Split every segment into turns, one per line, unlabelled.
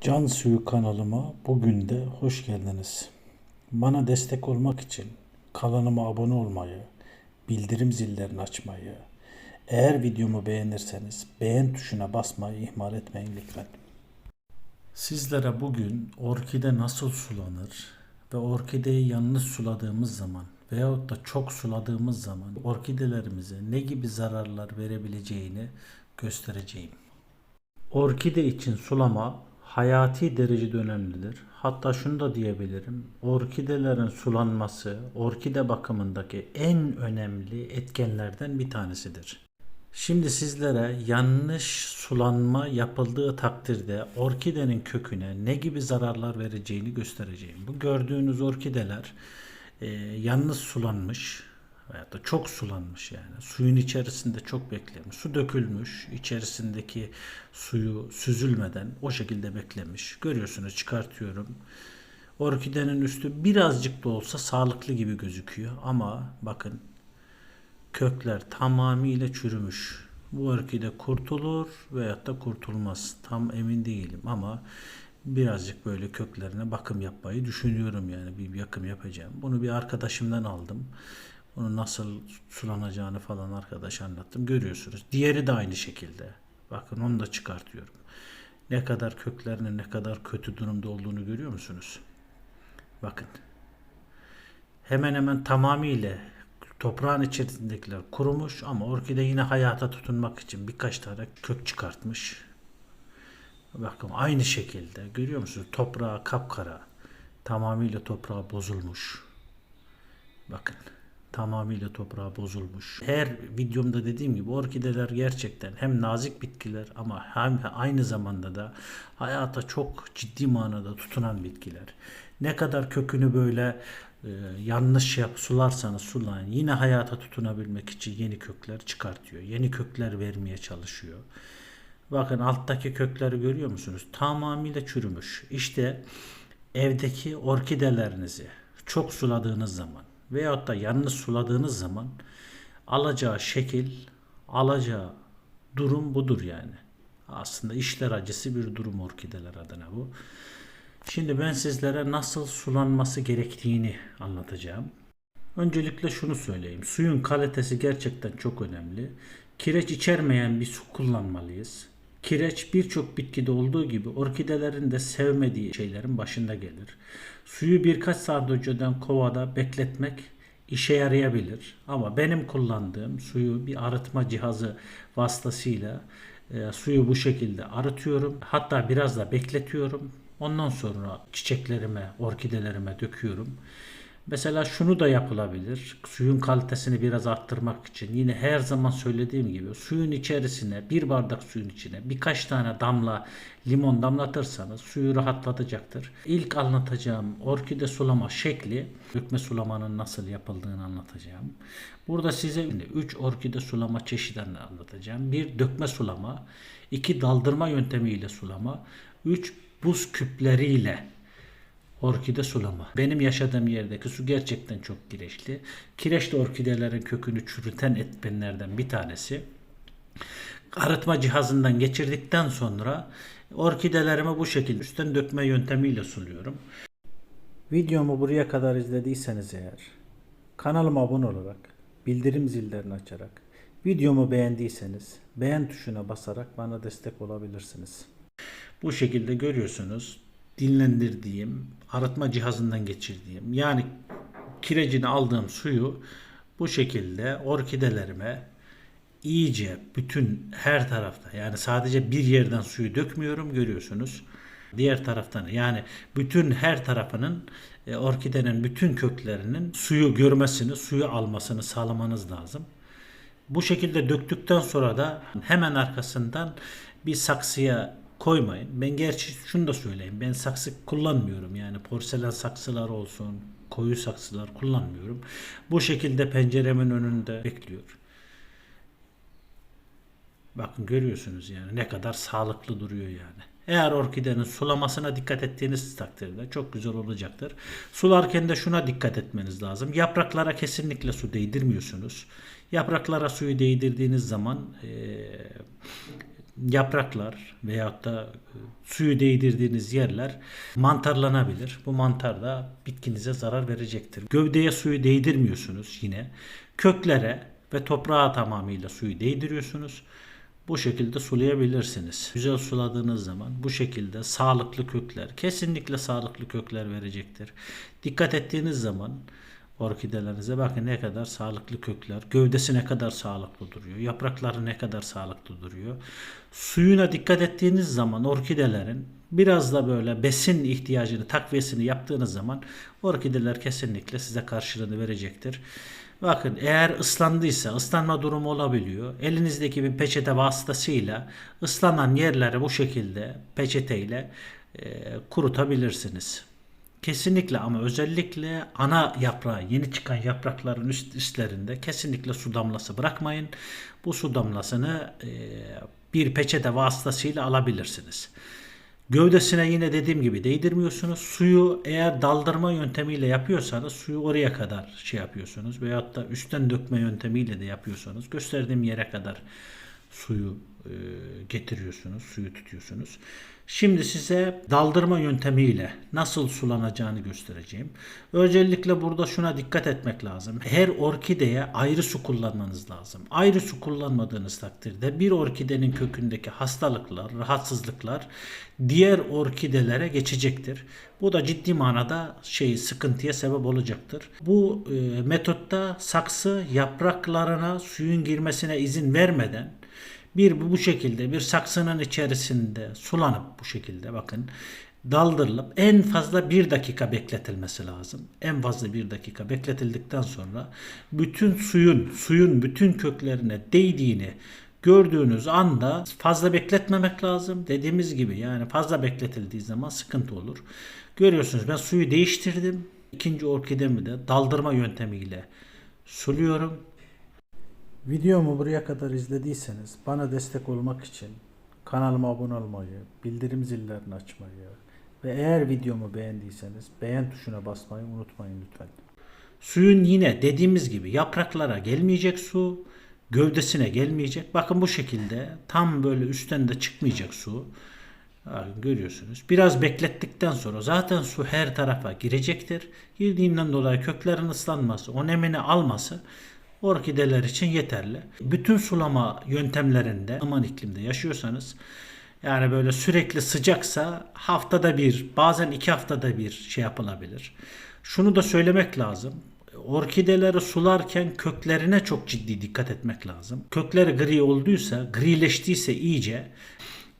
Can Suyu kanalıma bugün de hoş geldiniz. Bana destek olmak için kanalıma abone olmayı, bildirim zillerini açmayı, eğer videomu beğenirseniz beğen tuşuna basmayı ihmal etmeyin lütfen. Sizlere bugün orkide nasıl sulanır ve orkideyi yalnız suladığımız zaman veyahut da çok suladığımız zaman orkidelerimize ne gibi zararlar verebileceğini göstereceğim. Orkide için sulama hayati derecede önemlidir. Hatta şunu da diyebilirim. Orkidelerin sulanması orkide bakımındaki en önemli etkenlerden bir tanesidir. Şimdi sizlere yanlış sulanma yapıldığı takdirde orkidenin köküne ne gibi zararlar vereceğini göstereceğim. Bu gördüğünüz orkideler e, yalnız sulanmış veyahut da çok sulanmış yani. Suyun içerisinde çok beklemiş. Su dökülmüş. içerisindeki suyu süzülmeden o şekilde beklemiş. Görüyorsunuz çıkartıyorum. Orkidenin üstü birazcık da olsa sağlıklı gibi gözüküyor ama bakın kökler tamamıyla çürümüş. Bu orkide kurtulur veyahut da kurtulmaz. Tam emin değilim ama birazcık böyle köklerine bakım yapmayı düşünüyorum yani bir bakım yapacağım. Bunu bir arkadaşımdan aldım. Bunu nasıl sulanacağını falan arkadaş anlattım. Görüyorsunuz. Diğeri de aynı şekilde. Bakın onu da çıkartıyorum. Ne kadar köklerinin ne kadar kötü durumda olduğunu görüyor musunuz? Bakın. Hemen hemen tamamıyla toprağın içerisindekiler kurumuş ama orkide yine hayata tutunmak için birkaç tane kök çıkartmış. Bakın aynı şekilde görüyor musunuz? Toprağı kapkara. Tamamıyla toprağı bozulmuş. Bakın tamamıyla toprağı bozulmuş. Her videomda dediğim gibi orkideler gerçekten hem nazik bitkiler ama hem aynı zamanda da hayata çok ciddi manada tutunan bitkiler. Ne kadar kökünü böyle e, yanlış yap sularsanız sulayın yine hayata tutunabilmek için yeni kökler çıkartıyor. Yeni kökler vermeye çalışıyor. Bakın alttaki kökleri görüyor musunuz? Tamamıyla çürümüş. İşte evdeki orkidelerinizi çok suladığınız zaman veyahut da yalnız suladığınız zaman alacağı şekil, alacağı durum budur yani. Aslında işler acısı bir durum orkideler adına bu. Şimdi ben sizlere nasıl sulanması gerektiğini anlatacağım. Öncelikle şunu söyleyeyim. Suyun kalitesi gerçekten çok önemli. Kireç içermeyen bir su kullanmalıyız. Kireç birçok bitkide olduğu gibi orkidelerin de sevmediği şeylerin başında gelir. Suyu birkaç saat önceden kovada bekletmek işe yarayabilir. Ama benim kullandığım suyu bir arıtma cihazı vasıtasıyla e, suyu bu şekilde arıtıyorum. Hatta biraz da bekletiyorum. Ondan sonra çiçeklerime, orkidelerime döküyorum. Mesela şunu da yapılabilir. Suyun kalitesini biraz arttırmak için yine her zaman söylediğim gibi suyun içerisine bir bardak suyun içine birkaç tane damla limon damlatırsanız suyu rahatlatacaktır. İlk anlatacağım orkide sulama şekli dökme sulamanın nasıl yapıldığını anlatacağım. Burada size 3 orkide sulama çeşidini anlatacağım. Bir dökme sulama, iki daldırma yöntemiyle sulama, üç buz küpleriyle orkide sulama. Benim yaşadığım yerdeki su gerçekten çok kireçli. Kireç de orkidelerin kökünü çürüten etmenlerden bir tanesi. Arıtma cihazından geçirdikten sonra orkidelerimi bu şekilde üstten dökme yöntemiyle suluyorum. Videomu buraya kadar izlediyseniz eğer kanalıma abone olarak bildirim zillerini açarak videomu beğendiyseniz beğen tuşuna basarak bana destek olabilirsiniz. Bu şekilde görüyorsunuz dinlendirdiğim, arıtma cihazından geçirdiğim yani kirecini aldığım suyu bu şekilde orkidelerime iyice bütün her tarafta yani sadece bir yerden suyu dökmüyorum görüyorsunuz. Diğer taraftan yani bütün her tarafının e, orkidenin bütün köklerinin suyu görmesini, suyu almasını sağlamanız lazım. Bu şekilde döktükten sonra da hemen arkasından bir saksıya koymayın. Ben gerçi şunu da söyleyeyim. Ben saksı kullanmıyorum. Yani porselen saksılar olsun, koyu saksılar kullanmıyorum. Bu şekilde penceremin önünde bekliyor. Bakın görüyorsunuz yani ne kadar sağlıklı duruyor yani. Eğer orkidenin sulamasına dikkat ettiğiniz takdirde çok güzel olacaktır. Sularken de şuna dikkat etmeniz lazım. Yapraklara kesinlikle su değdirmiyorsunuz. Yapraklara suyu değdirdiğiniz zaman yapraklar veyahut da e, suyu değdirdiğiniz yerler mantarlanabilir. Bu mantar da bitkinize zarar verecektir. Gövdeye suyu değdirmiyorsunuz yine. Köklere ve toprağa tamamıyla suyu değdiriyorsunuz. Bu şekilde sulayabilirsiniz. Güzel suladığınız zaman bu şekilde sağlıklı kökler, kesinlikle sağlıklı kökler verecektir. Dikkat ettiğiniz zaman orkidelerinize bakın ne kadar sağlıklı kökler, gövdesi ne kadar sağlıklı duruyor, yaprakları ne kadar sağlıklı duruyor. Suyuna dikkat ettiğiniz zaman orkidelerin biraz da böyle besin ihtiyacını, takviyesini yaptığınız zaman orkideler kesinlikle size karşılığını verecektir. Bakın eğer ıslandıysa ıslanma durumu olabiliyor. Elinizdeki bir peçete vasıtasıyla ıslanan yerleri bu şekilde peçeteyle e, kurutabilirsiniz. Kesinlikle ama özellikle ana yaprağı, yeni çıkan yaprakların üst üstlerinde kesinlikle su damlası bırakmayın. Bu su damlasını e, bir peçete vasıtasıyla alabilirsiniz. Gövdesine yine dediğim gibi değdirmiyorsunuz. Suyu eğer daldırma yöntemiyle yapıyorsanız suyu oraya kadar şey yapıyorsunuz. Veyahut da üstten dökme yöntemiyle de yapıyorsanız gösterdiğim yere kadar suyu e, getiriyorsunuz, suyu tutuyorsunuz. Şimdi size daldırma yöntemiyle nasıl sulanacağını göstereceğim. Özellikle burada şuna dikkat etmek lazım. Her orkideye ayrı su kullanmanız lazım. Ayrı su kullanmadığınız takdirde bir orkidenin kökündeki hastalıklar, rahatsızlıklar diğer orkidelere geçecektir. Bu da ciddi manada şey sıkıntıya sebep olacaktır. Bu e, metotta saksı yapraklarına suyun girmesine izin vermeden bir bu şekilde bir saksının içerisinde sulanıp bu şekilde bakın daldırılıp en fazla bir dakika bekletilmesi lazım. En fazla bir dakika bekletildikten sonra bütün suyun suyun bütün köklerine değdiğini gördüğünüz anda fazla bekletmemek lazım. Dediğimiz gibi yani fazla bekletildiği zaman sıkıntı olur. Görüyorsunuz ben suyu değiştirdim. İkinci orkidemi de daldırma yöntemiyle suluyorum. Videomu buraya kadar izlediyseniz bana destek olmak için kanalıma abone olmayı, bildirim zillerini açmayı ve eğer videomu beğendiyseniz beğen tuşuna basmayı unutmayın lütfen. Suyun yine dediğimiz gibi yapraklara gelmeyecek su, gövdesine gelmeyecek. Bakın bu şekilde tam böyle üstten de çıkmayacak su. Görüyorsunuz. Biraz beklettikten sonra zaten su her tarafa girecektir. Girdiğinden dolayı köklerin ıslanması, o nemini alması orkideler için yeterli. Bütün sulama yöntemlerinde aman iklimde yaşıyorsanız yani böyle sürekli sıcaksa haftada bir bazen iki haftada bir şey yapılabilir. Şunu da söylemek lazım. Orkideleri sularken köklerine çok ciddi dikkat etmek lazım. Kökleri gri olduysa, grileştiyse iyice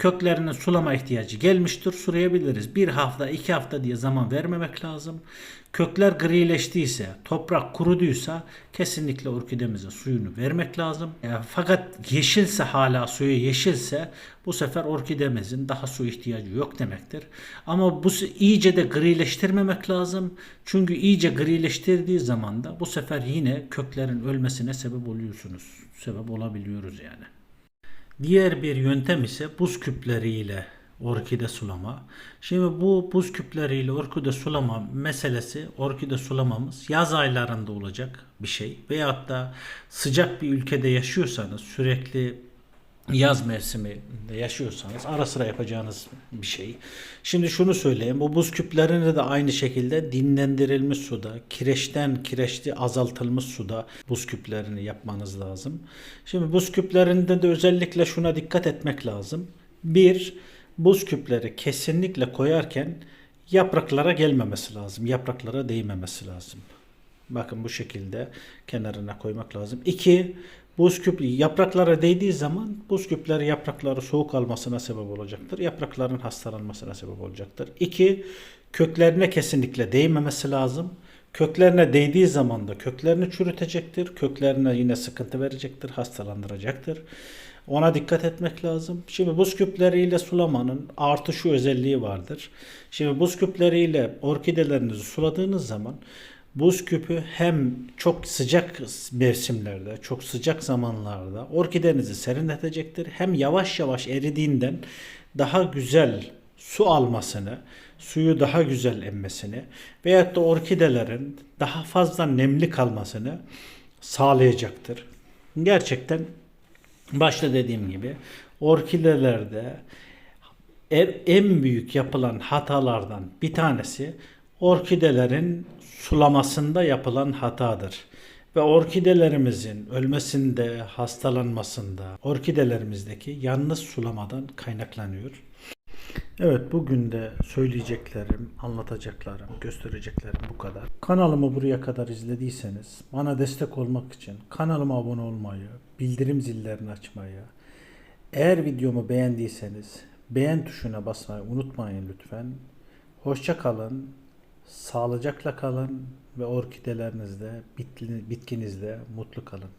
köklerinin sulama ihtiyacı gelmiştir. Sulayabiliriz. Bir hafta, iki hafta diye zaman vermemek lazım. Kökler grileştiyse, toprak kuruduysa kesinlikle orkidemize suyunu vermek lazım. E, fakat yeşilse hala suyu yeşilse bu sefer orkidemizin daha su ihtiyacı yok demektir. Ama bu iyice de grileştirmemek lazım. Çünkü iyice grileştirdiği zaman da bu sefer yine köklerin ölmesine sebep oluyorsunuz. Sebep olabiliyoruz yani. Diğer bir yöntem ise buz küpleriyle orkide sulama. Şimdi bu buz küpleriyle orkide sulama meselesi orkide sulamamız yaz aylarında olacak bir şey. Veyahut da sıcak bir ülkede yaşıyorsanız sürekli yaz mevsiminde yaşıyorsanız ara sıra yapacağınız bir şey. Şimdi şunu söyleyeyim. Bu buz küplerini de aynı şekilde dinlendirilmiş suda, kireçten kireçli azaltılmış suda buz küplerini yapmanız lazım. Şimdi buz küplerinde de özellikle şuna dikkat etmek lazım. Bir, buz küpleri kesinlikle koyarken yapraklara gelmemesi lazım. Yapraklara değmemesi lazım. Bakın bu şekilde kenarına koymak lazım. İki, buz küp yapraklara değdiği zaman buz küpleri yaprakları soğuk almasına sebep olacaktır. Yaprakların hastalanmasına sebep olacaktır. İki, köklerine kesinlikle değmemesi lazım. Köklerine değdiği zaman da köklerini çürütecektir. Köklerine yine sıkıntı verecektir, hastalandıracaktır. Ona dikkat etmek lazım. Şimdi buz küpleriyle sulamanın artı şu özelliği vardır. Şimdi buz küpleriyle orkidelerinizi suladığınız zaman buz küpü hem çok sıcak mevsimlerde, çok sıcak zamanlarda orkidenizi serinletecektir. Hem yavaş yavaş eridiğinden daha güzel su almasını, suyu daha güzel emmesini veyahut da orkidelerin daha fazla nemli kalmasını sağlayacaktır. Gerçekten Başta dediğim gibi Orkidelerde er- en büyük yapılan hatalardan bir tanesi orkidelerin sulamasında yapılan hatadır. Ve orkidelerimizin ölmesinde, hastalanmasında, orkidelerimizdeki yanlış sulamadan kaynaklanıyor. Evet bugün de söyleyeceklerim, anlatacaklarım, göstereceklerim bu kadar. Kanalımı buraya kadar izlediyseniz bana destek olmak için kanalıma abone olmayı, bildirim zillerini açmayı, eğer videomu beğendiyseniz beğen tuşuna basmayı unutmayın lütfen. Hoşça kalın, sağlıcakla kalın ve orkidelerinizde, bitkinizde mutlu kalın.